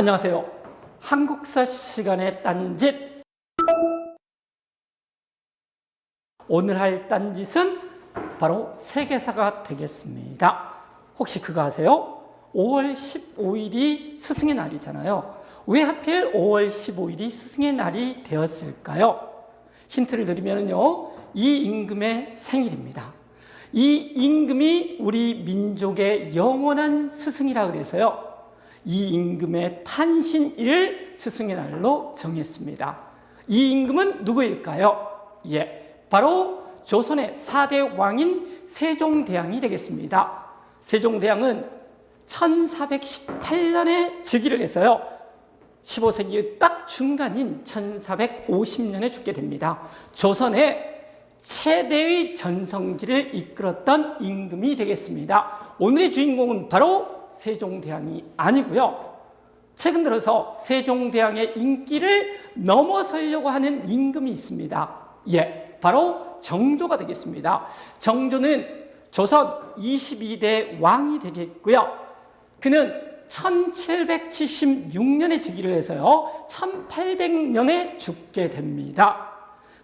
안녕하세요. 한국사 시간의 딴짓. 오늘 할 딴짓은 바로 세계사가 되겠습니다. 혹시 그거 아세요? 5월 15일이 스승의 날이잖아요. 왜 하필 5월 15일이 스승의 날이 되었을까요? 힌트를 드리면요. 이 임금의 생일입니다. 이 임금이 우리 민족의 영원한 스승이라 그래서요. 이 임금의 탄신일을 스승의 날로 정했습니다. 이 임금은 누구일까요? 예, 바로 조선의 4대 왕인 세종대왕이 되겠습니다. 세종대왕은 1418년에 즉위를 해서요. 15세기의 딱 중간인 1450년에 죽게 됩니다. 조선의 최대의 전성기를 이끌었던 임금이 되겠습니다. 오늘의 주인공은 바로 세종대왕이 아니고요. 최근 들어서 세종대왕의 인기를 넘어서려고 하는 임금이 있습니다. 예, 바로 정조가 되겠습니다. 정조는 조선 22대 왕이 되겠고요. 그는 1776년에 즉위를 해서요. 1800년에 죽게 됩니다.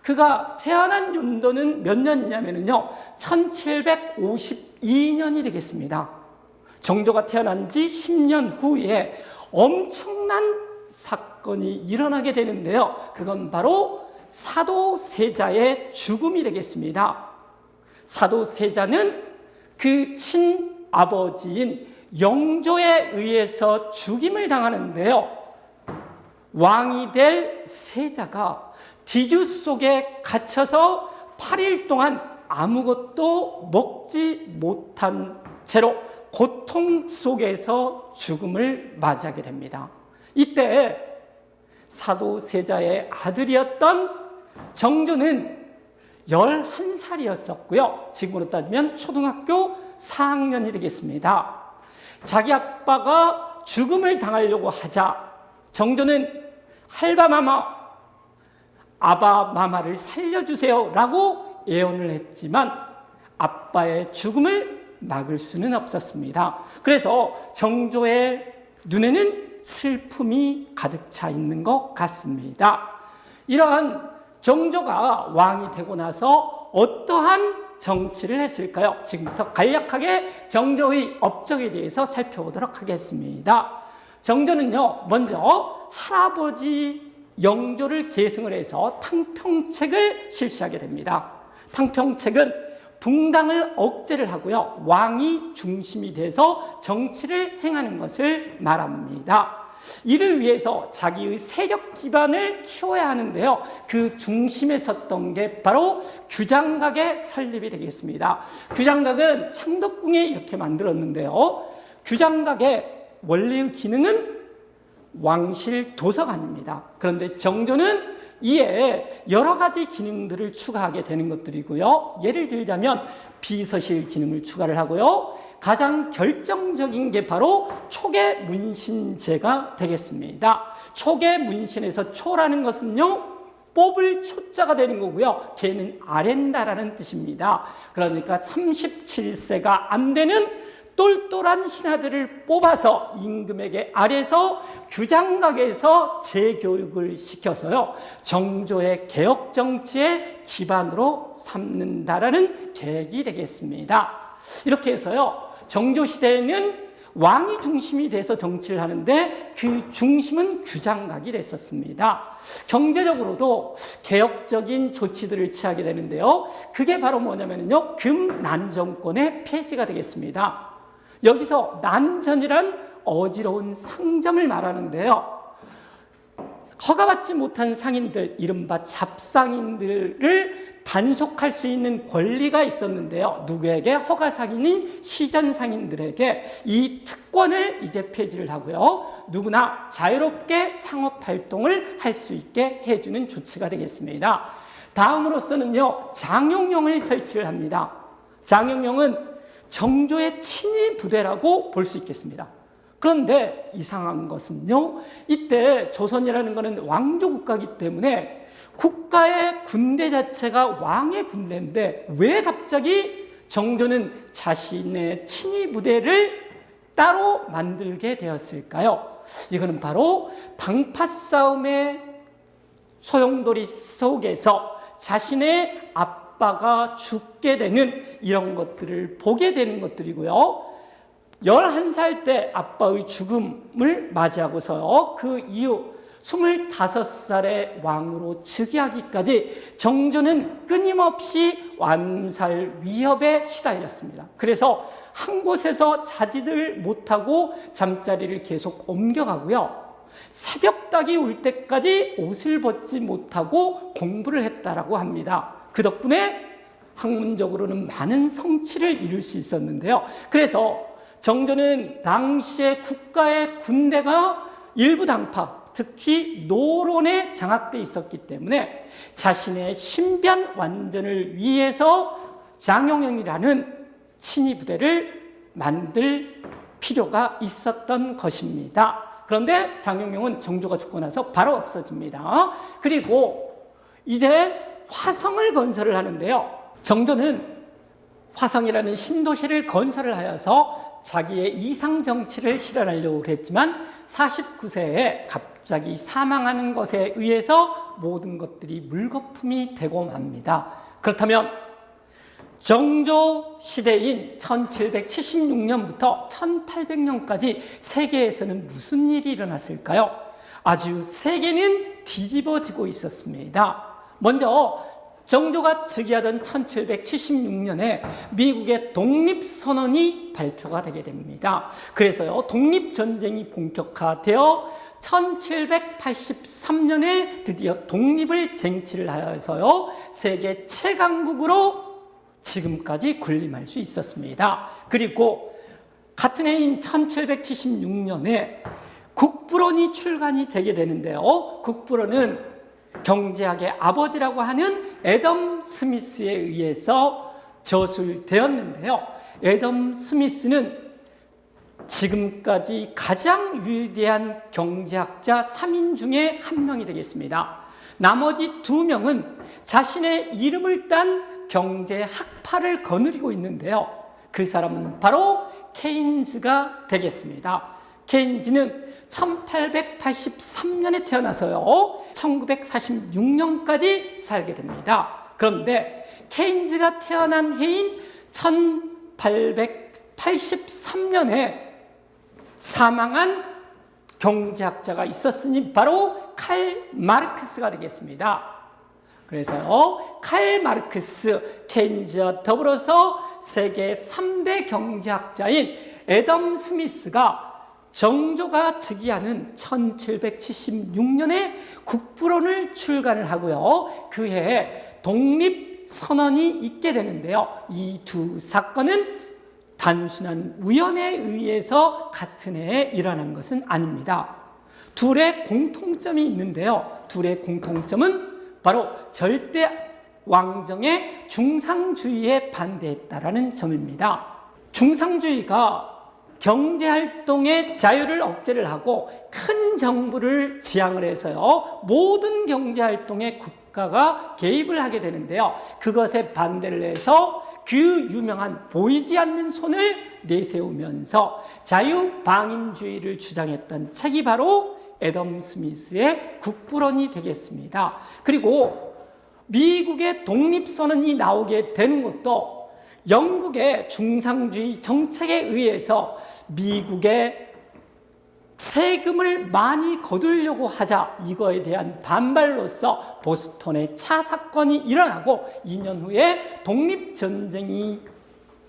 그가 태어난 연도는 몇 년이냐면요. 1752년이 되겠습니다. 정조가 태어난 지 10년 후에 엄청난 사건이 일어나게 되는데요. 그건 바로 사도 세자의 죽음이 되겠습니다. 사도 세자는 그 친아버지인 영조에 의해서 죽임을 당하는데요. 왕이 될 세자가 뒤주 속에 갇혀서 8일 동안 아무것도 먹지 못한 채로 고통 속에서 죽음을 맞이하게 됩니다. 이때 사도세자의 아들이었던 정조는 11살이었었고요. 지금으로 따지면 초등학교 4학년이 되겠습니다. 자기 아빠가 죽음을 당하려고 하자 정조는 할바마마, 아바마마를 살려주세요 라고 예언을 했지만 아빠의 죽음을 막을 수는 없었습니다. 그래서 정조의 눈에는 슬픔이 가득 차 있는 것 같습니다. 이러한 정조가 왕이 되고 나서 어떠한 정치를 했을까요? 지금부터 간략하게 정조의 업적에 대해서 살펴보도록 하겠습니다. 정조는요, 먼저 할아버지 영조를 계승을 해서 탕평책을 실시하게 됩니다. 탕평책은 붕당을 억제를 하고요. 왕이 중심이 돼서 정치를 행하는 것을 말합니다. 이를 위해서 자기의 세력 기반을 키워야 하는데요. 그 중심에 섰던 게 바로 규장각의 설립이 되겠습니다. 규장각은 창덕궁에 이렇게 만들었는데요. 규장각의 원래의 기능은 왕실 도서관입니다. 그런데 정조는 이에 여러 가지 기능들을 추가하게 되는 것들이고요. 예를 들자면 비서실 기능을 추가를 하고요. 가장 결정적인 게 바로 초계 문신제가 되겠습니다. 초계 문신에서 초라는 것은요. 뽑을 초자가 되는 거고요. 걔는 아랜다라는 뜻입니다. 그러니까 37세가 안 되는 똘똘한 신하들을 뽑아서 임금에게 아래서 규장각에서 재교육을 시켜서요 정조의 개혁 정치의 기반으로 삼는다라는 계획이 되겠습니다. 이렇게 해서요 정조 시대에는 왕이 중심이 돼서 정치를 하는데 그 중심은 규장각이 됐었습니다. 경제적으로도 개혁적인 조치들을 취하게 되는데요. 그게 바로 뭐냐면요. 금난정권의 폐지가 되겠습니다. 여기서 난전이란 어지러운 상점을 말하는데요. 허가받지 못한 상인들, 이른바 잡상인들을 단속할 수 있는 권리가 있었는데요. 누구에게? 허가 상인인 시전 상인들에게 이 특권을 이제 폐지를 하고요. 누구나 자유롭게 상업 활동을 할 수 있게 해주는 조치가 되겠습니다. 다음으로서는요, 장용령을 설치를 합니다. 장용령은 정조의 친위 부대라고 볼 수 있겠습니다. 그런데 이상한 것은요, 이때 조선이라는 것은 왕조 국가이기 때문에 국가의 군대 자체가 왕의 군대인데 왜 갑자기 정조는 자신의 친위 부대를 따로 만들게 되었을까요? 이거는 바로 당파 싸움의 소용돌이 속에서 자신의 아빠가 죽게 되는 이런 것들을 보게 되는 것들이고요. 11살 때 아빠의 죽음을 맞이하고서요. 그 이후 25살의 왕으로 즉위하기까지 정조는 끊임없이 완살 위협에 시달렸습니다. 그래서 한 곳에서 자지를 못하고 잠자리를 계속 옮겨가고요. 새벽 닭이 올 때까지 옷을 벗지 못하고 공부를 했다라고 합니다. 그 덕분에 학문적으로는 많은 성취를 이룰 수 있었는데요. 그래서 정조는 당시에 국가의 군대가 일부 당파, 특히 노론에 장악돼 있었기 때문에 자신의 신변 완전을 위해서 장용영이라는 친위 부대를 만들 필요가 있었던 것입니다. 그런데 장용영은 정조가 죽고 나서 바로 없어집니다. 그리고 이제 화성을 건설을 하는데요. 정조는 화성이라는 신도시를 건설을 하여서 자기의 이상 정치를 실현하려고 했지만 49세에 갑자기 사망하는 것에 의해서 모든 것들이 물거품이 되고 맙니다. 그렇다면 정조 시대인 1776년부터 1800년까지 세계에서는 무슨 일이 일어났을까요? 아주 세계는 뒤집어지고 있었습니다. 먼저 정조가 즉위하던 1776년에 미국의 독립선언이 발표가 되게 됩니다. 그래서요, 독립전쟁이 본격화되어 1783년에 드디어 독립을 쟁취를 하여서요, 세계 최강국으로 지금까지 군림할 수 있었습니다. 그리고 같은 해인 1776년에 국부론이 출간이 되게 되는데요. 국부론은 경제학의 아버지라고 하는 애덤 스미스에 의해서 저술되었는데요. 애덤 스미스는 지금까지 가장 위대한 경제학자 3인 중에 한 명이 되겠습니다. 나머지 두 명은 자신의 이름을 딴 경제 학파를 거느리고 있는데요. 그 사람은 바로 케인즈가 되겠습니다. 케인즈는 1883년에 태어나서요. 1946년까지 살게 됩니다. 그런데 케인즈가 태어난 해인 1883년에 사망한 경제학자가 있었으니 바로 칼 마르크스가 되겠습니다. 그래서요, 칼 마르크스, 케인즈와 더불어서 세계 3대 경제학자인 애덤 스미스가 정조가 즉위하는 1776년에 국부론을 출간을 하고요. 그 해에 독립선언이 있게 되는데요. 이 두 사건은 단순한 우연에 의해서 같은 해에 일어난 것은 아닙니다. 둘의 공통점이 있는데요. 둘의 공통점은 바로 절대 왕정의 중상주의에 반대했다라는 점입니다. 중상주의가 경제활동의 자유를 억제를 하고 큰 정부를 지향을 해서요. 모든 경제활동에 국가가 개입을 하게 되는데요. 그것에 반대를 해서 그 유명한 보이지 않는 손을 내세우면서 자유방임주의를 주장했던 책이 바로 애덤 스미스의 국부론이 되겠습니다. 그리고 미국의 독립선언이 나오게 되는 것도 영국의 중상주의 정책에 의해서 미국의 세금을 많이 거두려고 하자 이거에 대한 반발로서 보스턴의 차 사건이 일어나고 2년 후에 독립전쟁이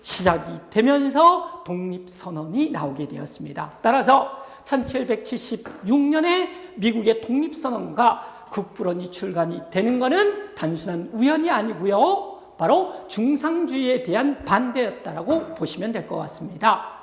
시작이 되면서 독립선언이 나오게 되었습니다. 따라서 1776년에 미국의 독립선언과 국부론이 출간이 되는 것은 단순한 우연이 아니고요. 바로 중상주의에 대한 반대였다라고 보시면 될 것 같습니다.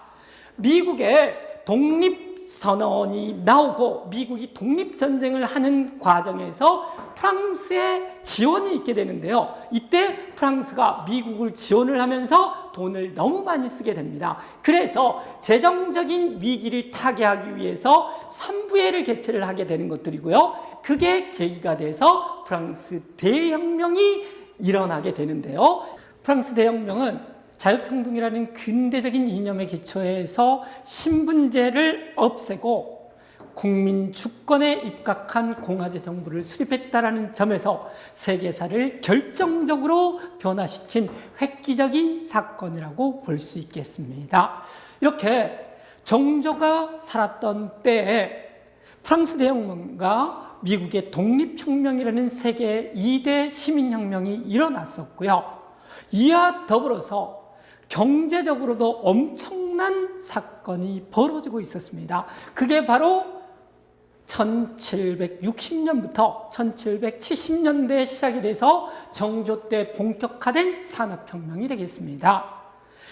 미국의 독립선언이 나오고 미국이 독립전쟁을 하는 과정에서 프랑스의 지원이 있게 되는데요. 이때 프랑스가 미국을 지원을 하면서 돈을 너무 많이 쓰게 됩니다. 그래서 재정적인 위기를 타개하기 위해서 삼부회를 개최를 하게 되는 것들이고요. 그게 계기가 돼서 프랑스 대혁명이 일어나게 되는데요. 프랑스 대혁명은 자유평등이라는 근대적인 이념의 기초에서 신분제를 없애고 국민 주권에 입각한 공화제 정부를 수립했다라는 점에서 세계사를 결정적으로 변화시킨 획기적인 사건이라고 볼 수 있겠습니다. 이렇게 정조가 살았던 때에 프랑스 대혁명과 미국의 독립혁명이라는 세계 2대 시민혁명이 일어났었고요. 이와 더불어서 경제적으로도 엄청난 사건이 벌어지고 있었습니다. 그게 바로 1760년부터 1770년대에 시작이 돼서 정조 때 본격화된 산업혁명이 되겠습니다.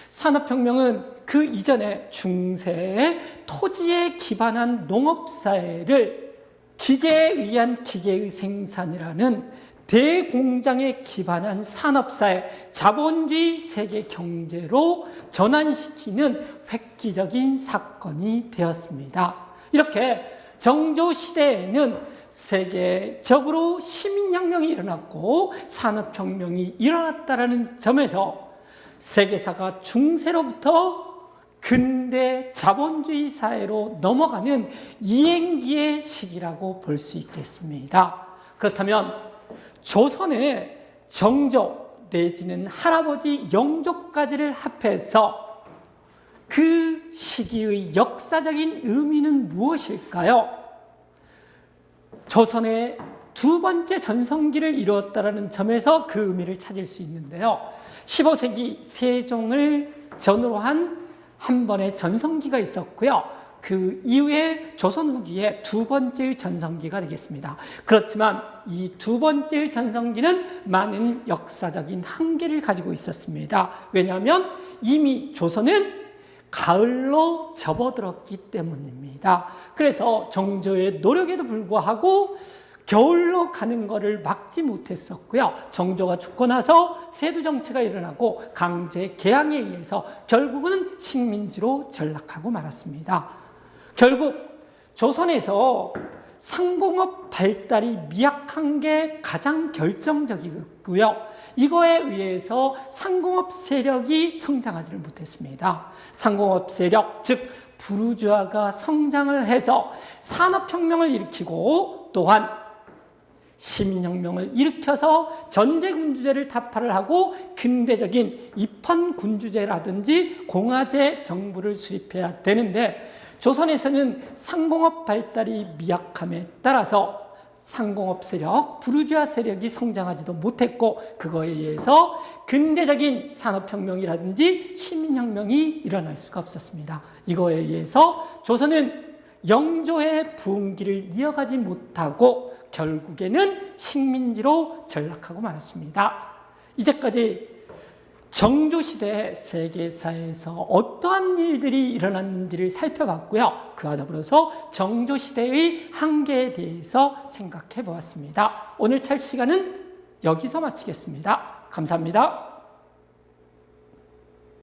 산업혁명은 그 이전에 중세의 토지에 기반한 농업사회를 기계에 의한 기계의 생산이라는 대공장에 기반한 산업사회, 자본주의 세계 경제로 전환시키는 획기적인 사건이 되었습니다. 이렇게 정조 시대에는 세계적으로 시민혁명이 일어났고 산업혁명이 일어났다라는 점에서 세계사가 중세로부터 근대 자본주의 사회로 넘어가는 이행기의 시기라고 볼 수 있겠습니다. 그렇다면 조선의 정조 내지는 할아버지 영조까지를 합해서 그 시기의 역사적인 의미는 무엇일까요? 조선의 두 번째 전성기를 이루었다라는 점에서 그 의미를 찾을 수 있는데요. 15세기 세종을 전후로 한 한 번의 전성기가 있었고요. 그 이후에 조선 후기에 두 번째의 전성기가 되겠습니다. 그렇지만 이 두 번째의 전성기는 많은 역사적인 한계를 가지고 있었습니다. 왜냐하면 이미 조선은 가을로 접어들었기 때문입니다. 그래서 정조의 노력에도 불구하고 겨울로 가는 것을 막지 못했었고요. 정조가 죽고 나서 세도 정치가 일어나고 강제 개항에 의해서 결국은 식민지로 전락하고 말았습니다. 결국 조선에서 상공업 발달이 미약한 게 가장 결정적이고요. 이거에 의해서 상공업 세력이 성장하지를 못했습니다. 상공업 세력, 즉 부르주아가 성장을 해서 산업혁명을 일으키고 또한 시민혁명을 일으켜서 전제군주제를 타파를 하고 근대적인 입헌군주제라든지 공화제 정부를 수립해야 되는데 조선에서는 상공업 발달이 미약함에 따라서 상공업 세력, 부르주아 세력이 성장하지도 못했고 그거에 의해서 근대적인 산업혁명이라든지 시민혁명이 일어날 수가 없었습니다. 이거에 의해서 조선은 영조의 부흥기를 이어가지 못하고 결국에는 식민지로 전락하고 말았습니다. 이제까지 정조시대 세계사에서 어떠한 일들이 일어났는지를 살펴봤고요. 그와 더불어서 정조시대의 한계에 대해서 생각해 보았습니다. 오늘 찰 시간은 여기서 마치겠습니다. 감사합니다.